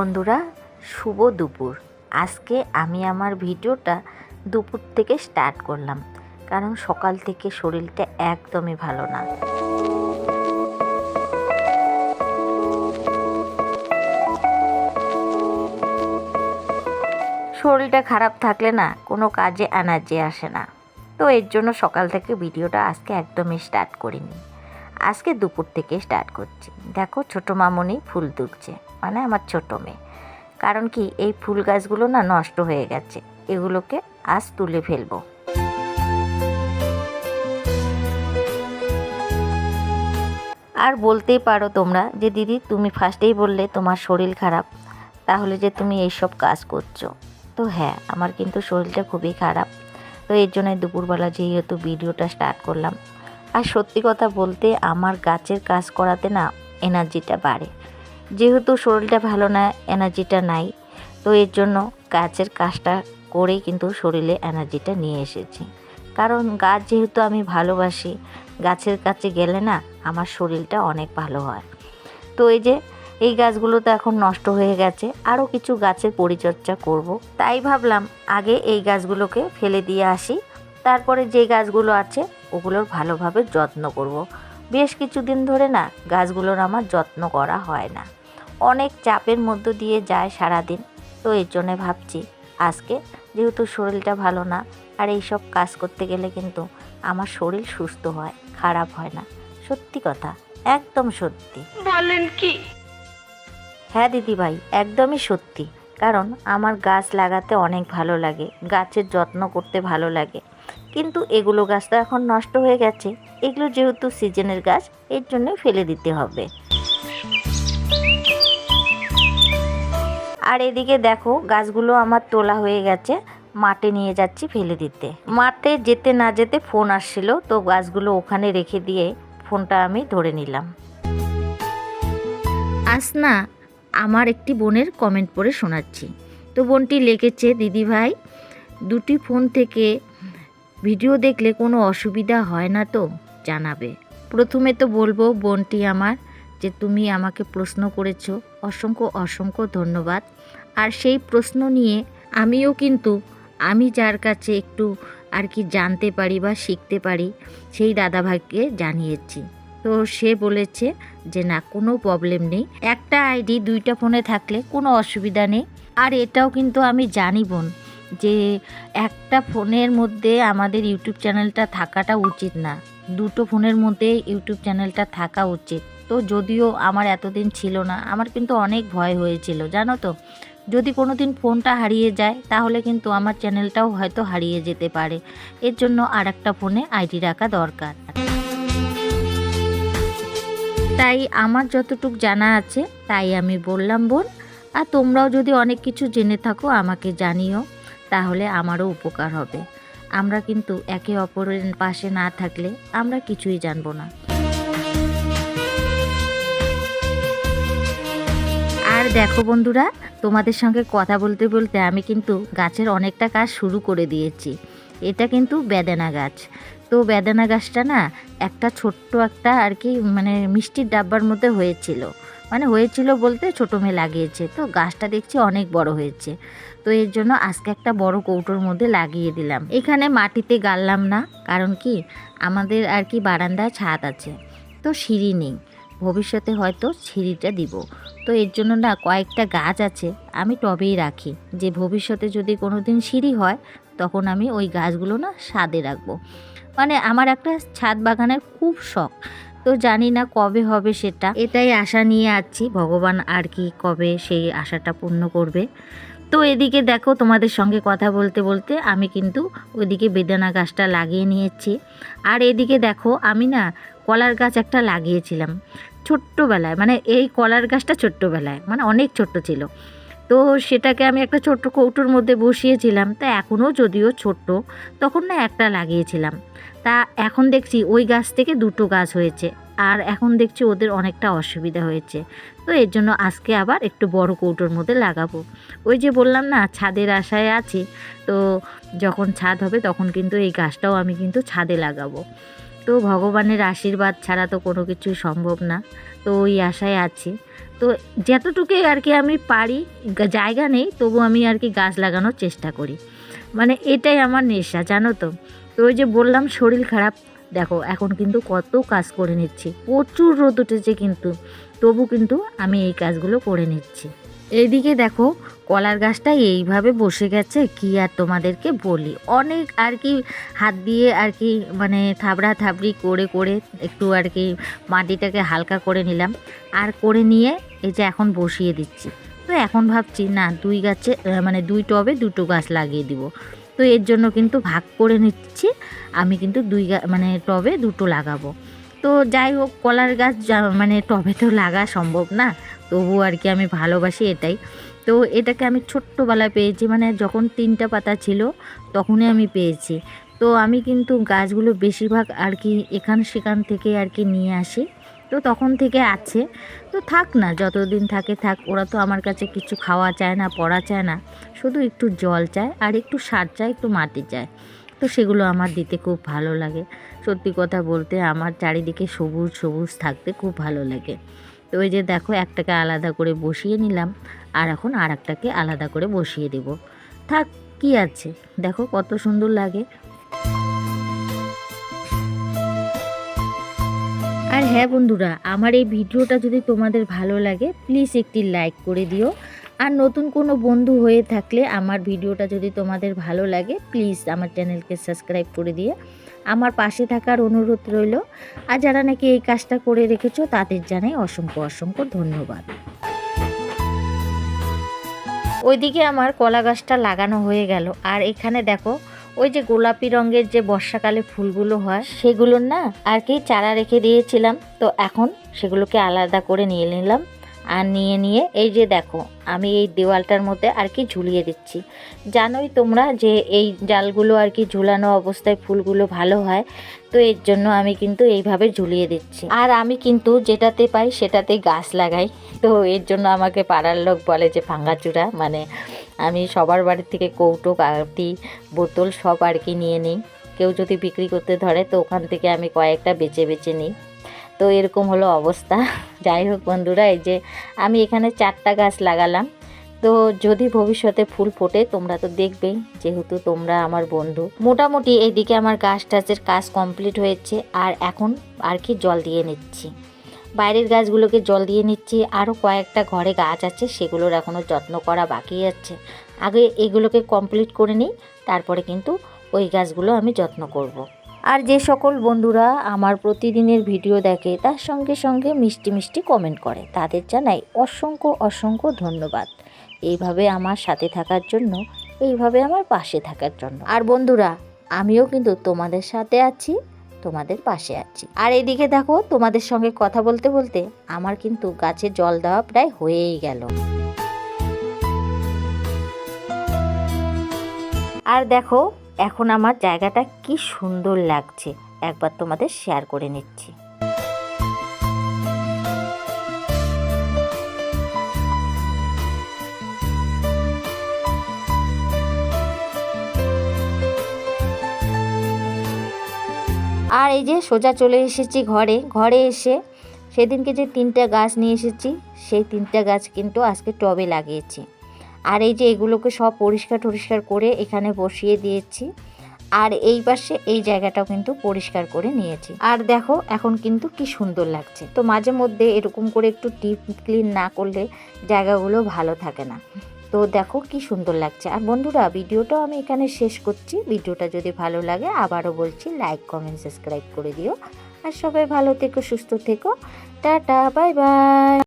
বন্ধুরা, শুভ দুপুর। আজকে আমি আমার ভিডিওটা দুপুর থেকে স্টার্ট করলাম, কারণ সকাল থেকে শরীরটা একদমই ভালো না। শরীরটা খারাপ থাকলে না, কোনো কাজে এনার্জি আসে না। তো এর জন্য সকাল থেকে ভিডিওটা আজকে একদমই স্টার্ট করিনি। আজকে দুপুর থেকে স্টার্ট করছি। দেখো ছোটো মামনি ফুল তুলছে মানে আমার ছোটো মেয়ে। কারণ কি, এই ফুল গাছগুলো না নষ্ট হয়ে গেছে, এগুলোকে আজ তুলে ফেলব। আর বলতেই পারো তোমরা যে দিদি, তুমি ফার্স্টেই বললে তোমার শরীর খারাপ, তাহলে যে তুমি এইসব কাজ করছ। তো হ্যাঁ আমার কিন্তু শরীরটা খুবই খারাপ। তো এর জন্য দুপুরবেলা যেহেতু ভিডিওটা স্টার্ট করলাম আর সত্যি কথা বলতে আমার গাছের কাজ করাতে না এনার্জিটা বাড়ে। যেহেতু শরীরটা ভালো না, এনার্জিটা নাই, তো এর জন্য গাছের কাজটা করেই কিন্তু শরীরে এনার্জিটা নিয়ে এসেছি। কারণ গাছ যেহেতু আমি ভালোবাসি, গাছের কাছে গেলে না আমার শরীরটা অনেক ভালো হয়। তো এই যে, এই গাছগুলো তো এখন নষ্ট হয়ে গেছে, আরও কিছু গাছের পরিচর্যা করব। তাই ভাবলাম আগে এই গাছগুলোকে ফেলে দিয়ে আসি, তারপরে যে গাছগুলো আছে ওগুলোর ভালোভাবে যত্ন করব। বেশ কিছুদিন ধরে না গাছগুলোর আমার যত্ন করা হয় না। অনেক চাপের মধ্য দিয়ে যায় সারাদিন। তো এর জন্যে ভাবছি আজকে যেহেতু শরীরটা ভালো না আর এই সব কাজ করতে গেলে কিন্তু আমার শরীর সুস্থ হয় খারাপ হয় না। সত্যি কথা একদম সত্যি। বলেন কি? হ্যাঁ দিদি ভাই একদমই সত্যি। কারণ আমার গাছ লাগাতে অনেক ভালো লাগে, গাছের যত্ন করতে ভালো লাগে। কিন্তু এগুলো গাছ তো এখন নষ্ট হয়ে গেছে, এগুলো যেহেতু সিজনের গাছ, এর জন্য ফেলে দিতে হবে। আর এদিকে দেখো, গাছগুলো আমার তোলা হয়ে গেছে, মাঠে নিয়ে যাচ্ছি ফেলে দিতে। মাঠে যেতে না যেতে ফোন আসছিল, তো গাছগুলো ওখানে রেখে দিয়ে ফোনটা আমি ধরে নিলাম। আজ না আমার একটি বোনের কমেন্ট পড়ে শোনাচ্ছি। তো বোনটি লিখেছে দিদিভাই দুটি ফোন থেকে ভিডিও দেখলে কোনো অসুবিধা হয় না তো? জানাবে। প্রথমে তো বলব বোনটি আমার যে, তুমি আমাকে প্রশ্ন করেছ, অসংখ্য অসংখ্য ধন্যবাদ। আর সেই প্রশ্ন নিয়ে আমিও কিন্তু, আমি যার কাছে একটু আর কি জানতে পারি বা শিখতে পারি, সেই দাদাভাইকে জানিয়েছি। তো সে বলেছে যে, না, কোনো প্রবলেম নেই। একটা আইডি দুইটা ফোনে থাকলে কোনো অসুবিধা নেই। আর এটাও কিন্তু আমি জানি, বোন, যে একটা ফোনের মধ্যে আমাদের ইউটিউব চ্যানেলটা থাকাটা উচিত না। দুটো ফোনের মধ্যে ইউটিউব চ্যানেলটা থাকা উচিত। তো যদিও আমার এতদিন ছিল না, আমার কিন্তু অনেক ভয় হয়েছিল, জানো তো? যদি কোনো দিন ফোনটা হারিয়ে যায়, তাহলে কিন্তু আমার চ্যানেলটাও হয়তো হারিয়ে যেতে পারে। এর জন্য আর একটা ফোনে আইডি রাখা দরকার। তাই আমার যতটুক জানা আছে, তাই আমি বললাম, বোন। আর তোমরাও যদি অনেক কিছু জেনে থাকো, আমাকে জানিও, তাহলে আমারও উপকার হবে। আমরা কিন্তু একে অপরের পাশে না থাকলে আমরা কিছুই জানব না। আর দেখো বন্ধুরা, তোমাদের সঙ্গে কথা বলতে বলতে আমি কিন্তু গাছের অনেকটা কাজ শুরু করে দিয়েছি। এটা কিন্তু বেদানা গাছ। তো বেদানা গাছটা না একটা ছোট্ট একটা আর কি মানে মিষ্টির ডাব্বার মধ্যে হয়েছিল। মানে হয়েছিল বলতে ছোটো মেয়ে লাগিয়েছে। তো গাছটা দেখছি অনেক বড় হয়েছে। তো এর জন্য আজকে একটা বড় কৌটোর মধ্যে লাগিয়ে দিলাম। এখানে মাটিতে গাড়লাম না, কারণ কি আমাদের আর কি বারান্দায় ছাদ আছে। তো সিঁড়ি নেই। ভবিষ্যতে হয়তো সিঁড়িটা দিব। তো এর জন্য না কয়েকটা গাছ আছে, আমি টবেই রাখি। যে ভবিষ্যতে যদি কোনো দিন সিঁড়ি হয়, তখন আমি ওই গাছগুলো না ছাদে রাখব। মানে আমার একটা ছাদ বাগানের খুব শখ। তো জানি না কবে হবে সেটা। এটাই আশা নিয়ে আছি, ভগবান আর কি কবে সেই আশাটা পূর্ণ করবে। তো এদিকে দেখো তোমাদের সঙ্গে কথা বলতে বলতে আমি কিন্তু ওইদিকে বেদানা গাছটা লাগিয়ে নিয়েছি। আর এদিকে দেখো আমি না কলার গাছ একটা লাগিয়েছিলাম, ছোট্টবেলায়। মানে এই কলার গাছটা ছোট্টবেলায় মানে অনেক ছোট্ট ছিল। তো সেটাকে আমি একটা ছোট্ট কৌটোর মধ্যে বসিয়েছিলাম। তা এখনও যদিও ছোট্ট, তখন না একটা লাগিয়েছিলাম। তা এখন দেখছি ওই গাছ থেকে দুটো গাছ হয়েছে, আর এখন দেখছি ওদের অনেকটা অসুবিধা হয়েছে। তো এর জন্য আজকে আবার একটু বড় কৌটোর মধ্যে লাগাবো। ওই যে বললাম না, ছাদের আশায় আছি, তো যখন ছাদ হবে তখন কিন্তু এই গাছটাও আমি কিন্তু ছাদে লাগাবো। তো ভগবানের আশীর্বাদ ছাড়া তো কোনো কিছুই সম্ভব না। তো ওই আশায় আছি। তো যতটুকু আর কি আমি পারি জায়গা নেই, তবু আমি আর কি গাছ লাগানোর চেষ্টা করি। মানে এটাই আমার নেশা, জানো তো? তো ওই যে বললাম, শরীর খারাপ, দেখো, এখন কিন্তু কত কাজ করে নিচ্ছি। প্রচুর রোদ উঠেছে কিন্তু, তবু কিন্তু আমি এই কাজগুলো করে নিচ্ছি। এইদিকে দেখো, কলার গাছটা এইভাবে বসে গেছে, কি আর তোমাদেরকে বলি। অনেক আর কি হাত দিয়ে আর কি মানে থাবড়া থাবড়ি করে করে একটু আর কি মাটিটাকে হালকা করে নিলাম। আর করে নিয়ে এই যে এখন বসিয়ে দিচ্ছি। তো এখন ভাবছি, না, দুই গাছে মানে দুই টবে দুটো গাছ লাগিয়ে দিব। তো এর জন্য কিন্তু ভাগ করে নিচ্ছি। আমি কিন্তু দুই মানে টবে দুটো লাগাবো। তো যাই হোক, কলার গাছ মানে টবে তো লাগা সম্ভব না। তবু আর কি আমি ভালোবাসি এটাই। তো এটাকে আমি ছোট্টবেলায় পেয়েছি মানে যখন তিনটা পাতা ছিল, তখনই আমি পেয়েছি। তো আমি কিন্তু গাছগুলো বেশিরভাগ আর কি এখান সেখান থেকে আর কি নিয়ে আসি। তো তখন থেকে আছে। তো থাক না, যতদিন থাকে থাক, ওরা তো আমার কাছে কিছু খাওয়া চায় না, পড়া চায় না। শুধু একটু জল চায় আর একটু সার চায়, একটু মাটি চায়। তো সেগুলো আমার দিতে খুব ভালো লাগে। সত্যি কথা বলতে আমার চারিদিকে সবুজ সবুজ থাকতে খুব ভালো লাগে। তো ওই যে দেখো একটাকে আলাদা করে বসিয়ে নিলাম, আর এখন আর একটাকে আলাদা করে বসিয়ে দেব। থাক, কি আছে? দেখো কত সুন্দর লাগে। আর হ্যাঁ বন্ধুরা, আমার এই ভিডিওটা যদি তোমাদের ভালো লাগে প্লিজ একটি লাইক করে দিও। আর নতুন কোনো বন্ধু হয়ে থাকলে আমার ভিডিওটা যদি তোমাদের ভালো লাগে প্লিজ আমার চ্যানেলকে সাবস্ক্রাইব করে দিয়ে আমার পাশে থাকার অনুরোধ রইল। আর যারা নাকি এই কাজটা করে রেখেছো, তাদের জানাই অসংখ্য অসংখ্য ধন্যবাদ। ওইদিকে আমার কলা গাছটা লাগানো হয়ে গেল। আর এখানে দেখো, ওই যে গোলাপি রঙের যে বর্ষাকালে ফুলগুলো হয়, সেগুলোর না আর কি চারা রেখে দিয়েছিলাম। তো এখন সেগুলোকে আলাদা করে নিয়ে নিলাম। আর নিয়ে নিয়ে এই যে দেখো, আমি এই দেওয়ালটার মধ্যে আর কি ঝুলিয়ে দিচ্ছি। জানোই তোমরা যে এই জালগুলো আর কি ঝুলানো অবস্থায় ফুলগুলো ভালো হয়, তো এর জন্য আমি কিন্তু এইভাবে ঝুলিয়ে দিচ্ছি। আর আমি কিন্তু যেটাতে পাই সেটাতে গাছ লাগাই। তো এর জন্য আমাকে পাড়ার লোক বলে যে ভাঙ্গাচুরা মানে আমি সবার বাড়ির থেকে কৌটো কাটি বোতল সব আর কি নিয়ে নিই। কেউ যদি বিক্রি করতে ধরে তো ওখান থেকে আমি কয়েকটা বেছে বেছে নিই। তো এরকম হলো অবস্থা। যাই হোক বন্ধুরা, এই যে আমি এখানে চারটা গাছ লাগালাম। তো যদি ভবিষ্যতে ফুল ফোটে, তোমরা তো দেখবেই, যেহেতু তোমরা আমার বন্ধু। মোটামুটি এইদিকে আমার গাছ টাছের কাজ কমপ্লিট হয়েছে, আর এখন আর কি জল দিয়ে নিচ্ছি। বাইরের গাছগুলোকে জল দিয়ে নিচ্ছি, আরও কয়েকটা ঘরে গাছ আছে, সেগুলোর এখনও যত্ন করা বাকি আছে। আগে এগুলোকে কমপ্লিট করে নিই, তারপরে কিন্তু ওই গাছগুলো আমি যত্ন করব। আর যে সকল বন্ধুরা আমার প্রতিদিনের ভিডিও দেখে, তার সঙ্গে সঙ্গে মিষ্টি মিষ্টি কমেন্ট করে, তাদের জানাই অসংখ্য অসংখ্য ধন্যবাদ। এইভাবে আমার সাথে থাকার জন্য, এইভাবে আমার পাশে থাকার জন্য। আর বন্ধুরা, আমিও কিন্তু তোমাদের সাথে আছি, তোমাদের পাশে আছি। আর এদিকে দেখো, তোমাদের সঙ্গে কথা বলতে বলতে আমার কিন্তু গাছে জল দেওয়া প্রায় হয়েই গেল। আর দেখো এখন আমার জায়গাটা কি সুন্দর লাগছে। একবার তোমাদের শেয়ার করে নিচ্ছি। আর এই যে সোজা চলে এসেছি ঘরে। ঘরে এসে সেদিনকে যে তিনটা গাছ নিয়ে এসেছি, সেই তিনটা গাছ কিন্তু আজকে টবে লাগিয়েছি। আর এই যে এগুলোকে সব পরিষ্কার টরিষ্কার করে এখানে বসিয়ে দিয়েছি। আর এই পাশে এই জায়গাটাও কিন্তু পরিষ্কার করে নিয়েছি। আর দেখো, এখন কিন্তু কি সুন্দর লাগছে। তো মাঝে মধ্যে এরকম করে একটু টিপ ক্লিন না করলে জায়গাগুলো ভালো থাকে না। তো দেখো কি সুন্দর লাগছে। আর বন্ধুরা, ভিডিওটাও আমি এখানে শেষ করছি। ভিডিওটা যদি ভালো লাগে, আবারও বলছি লাইক কমেন্ট সাবস্ক্রাইব করে দিও। আর সবাই ভালো থেকো, সুস্থ থেকো। Tata bye bye